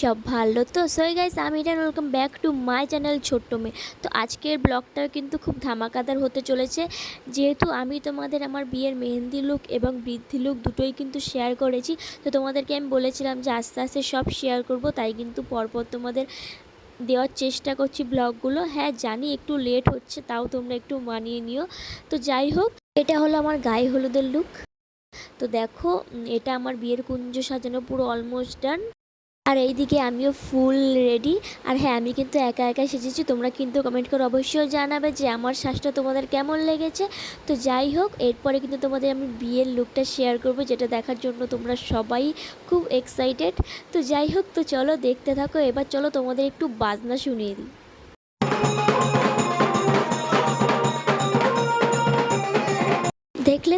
সব ভালো তো? সই গাইস আমি এটা welcome back to my channel ছোট্ট মেয়ে তো আজকের ব্লগটা কিন্তু খুব ধামাকাদার হতে চলেছে। যেহেতু আমি তোমাদের আমার বিয়ের মেহেন্দি লুক এবং বৃদ্ধি লুক দুটোই কিন্তু শেয়ার করেছি। তো তোমাদেরকে আমি বলেছিলাম যে আস্তে আস্তে সব শেয়ার করব, তাই কিন্তু পরপর তোমাদের দেওয়ার চেষ্টা করছি ব্লগগুলো। হ্যাঁ জানি একটু লেট হচ্ছে, তাও তোমরা একটু মানিয়ে নিও। তো যাই হোক, এটা হলো আমার গায়ে হলুদের লুক তো দেখো এটা আমার বিয়ের কুঞ্জ সাজানো, পুরো অলমোস্ট ডান আর এইদিকে আমিও ফুল রেডি আর হ্যাঁ আমি কিন্তু একা একা সেজেছি। তোমরা কিন্তু কমেন্ট করে অবশ্যই জানাবে যে আমার শ্বাসটা তোমাদের কেমন লেগেছে। তো যাই হোক, এরপরে কিন্তু তোমাদের আমি বিয়ের লুকটা শেয়ার করব, যেটা দেখার জন্য তোমরা সবাই খুব এক্সাইটেড তো যাই হোক, তো চলো দেখতে থাকো। এবার চলো তোমাদের একটু বাজনা শুনিয়ে দিই।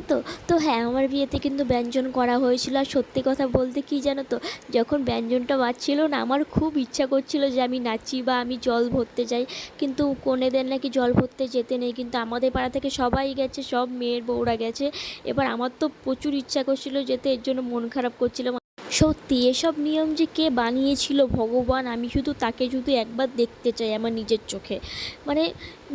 দেখলে তো? তো হ্যাঁ আমার বিয়েতে কিন্তু ব্যঞ্জন করা হয়েছিল। আর সত্যি কথা বলতে কি জানো তো, যখন ব্যঞ্জনটা বাজছিল না, আমার খুব ইচ্ছা করছিল যে আমি নাচি বা আমি জল ভরতে যাই। কিন্তু কনেদের নাকি জল ভরতে যেতে নেই। কিন্তু আমাদের পাড়া থেকে সবাই গেছে, সব মেয়ের বউরা গেছে। এবার আমার তো প্রচুর ইচ্ছা করছিল যেতে, এর জন্য মন খারাপ করছিলাম। সত্যি, এসব নিয়ম যে কে বানিয়েছিল ভগবান, আমি শুধু তাকে শুধু একবার দেখতে চাই আমার নিজের চোখে। মানে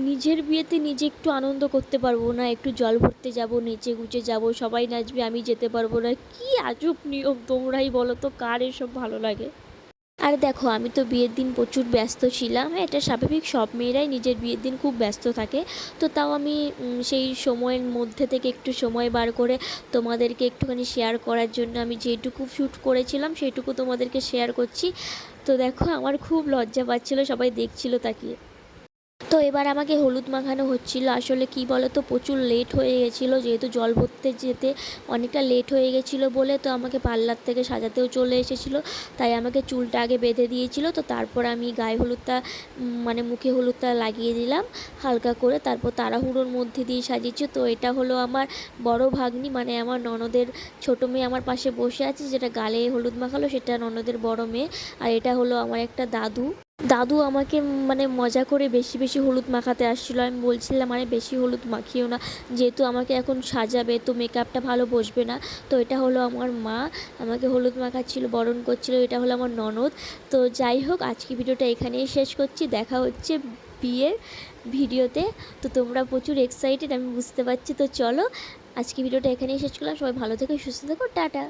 নিজের বিয়েতে নিজে একটু আনন্দ করতে পারব না, একটু জল ভরতে যাব, নেচে গুচে যাব, সবাই নাচবে, আমি যেতে পারব না। কি আজব নিয়ম, তোমরাই বলো তো কার এসব ভালো লাগে? আর দেখো, আমি তো বিয়ের দিন প্রচুর ব্যস্ত ছিলাম। এটা স্বাভাবিক, সব মেয়েরাই নিজের বিয়ের দিন খুব ব্যস্ত থাকে। তো তাও আমি সেই সময়ের মধ্যে থেকে একটু সময় বার করে তোমাদেরকে একটুখানি শেয়ার করার জন্য আমি যেটুকু শ্যুট করেছিলাম, সেটুকু তোমাদেরকে শেয়ার করছি। তো দেখো, আমার খুব লজ্জা পাচ্ছিলো, সবাই দেখছিল তাকিয়ে। তো এবার আমাকে হলুদ মাখানো হচ্ছিল। আসলে কি বলো তো প্রচুর লেট হয়ে গেছিল। যেহেতু জল ভরতে যেতে অনেকটা লেট হয়ে গেছিল বলে তো আমাকে পার্লার থেকে সাজাতেও চলে এসেছিল। তাই আমাকে চুলটা আগে বেঁধে দিয়েছিল। তো তারপর আমি গায়ে হলুদটা মানে মুখে হলুদটা লাগিয়ে দিলাম হালকা করে। তারপর তাড়াহুড়োর মধ্যে দিয়ে সাজিয়েছি। তো এটা হলো আমার বড় ভাগ্নি মানে আমার ননদের ছোট মেয়ে আমার পাশে বসে আছে। যেটা গালে হলুদ মাখালো, সেটা ননদের বড় মেয়ে। আর এটা হলো আমার একটা দাদু। দাদু আমাকে মানে মজা করে বেশি বেশি হলুদ মাখাতে আসছিল। আমি বলছিলাম মানে বেশি হলুদ মাখিও না। যেহেতু আমাকে এখন সাজাবে, তো মেকআপটা ভালো বসবে না। তো এটা হলো আমার মা। আমাকে হলুদ মাখাচ্ছিল, বরণ করছিল। এটা হলো আমার ননদ। তো যাই হোক, আজকে ভিডিওটা এখানেই শেষ করছি। দেখা হচ্ছে বিয়ের ভিডিওতে। তো তোমরা প্রচুর এক্সাইটেড আমি বুঝতে পারছি। তো চলো, আজকে ভিডিওটা এখানেই শেষ করলাম। সবাই ভালো থেকো, সুস্থ থেকো। টাটা।